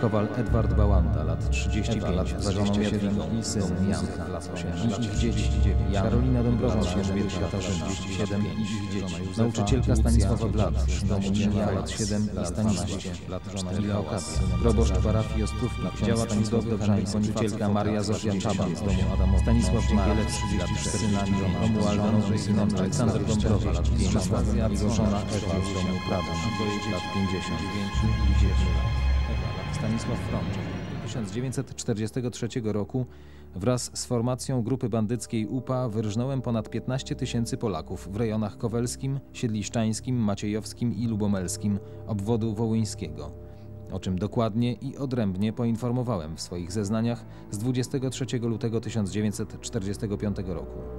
Kowal Edward Bałanda, lat 35, Ewa, lat z żoną 27 Jadwigą i syn Janka, lat 8, i lat ich dzieci, 39, Jan, Karolina Dąbrowna, lat Elżbieta 7, Katarzyna, 37 i ich dzieci, nauczycielka Stanisława Blat, domu Minia, lat Lucja, 7 i lat Stanisław, 12, lat żona 4 Michała, Leokadia, synem proboszcz parafii Ostrówki, lat działa Stanisław 32, Dobrzański, nauczycielka Maria Zofia Czaban, z domu Adamowicza, Stanisław Dzięgielec, 34, synami Romualda, nowym synem Aleksander Dąbrowa, lat 5, Czesław żona Ewa, z domu Prada, lat 50, Stanisław Frączek. 1943 roku wraz z formacją grupy bandyckiej UPA wyrżnąłem ponad 15 tysięcy Polaków w rejonach kowelskim, siedliszczańskim, maciejowskim i lubomelskim obwodu wołyńskiego, o czym dokładnie i odrębnie poinformowałem w swoich zeznaniach z 23 lutego 1945 roku.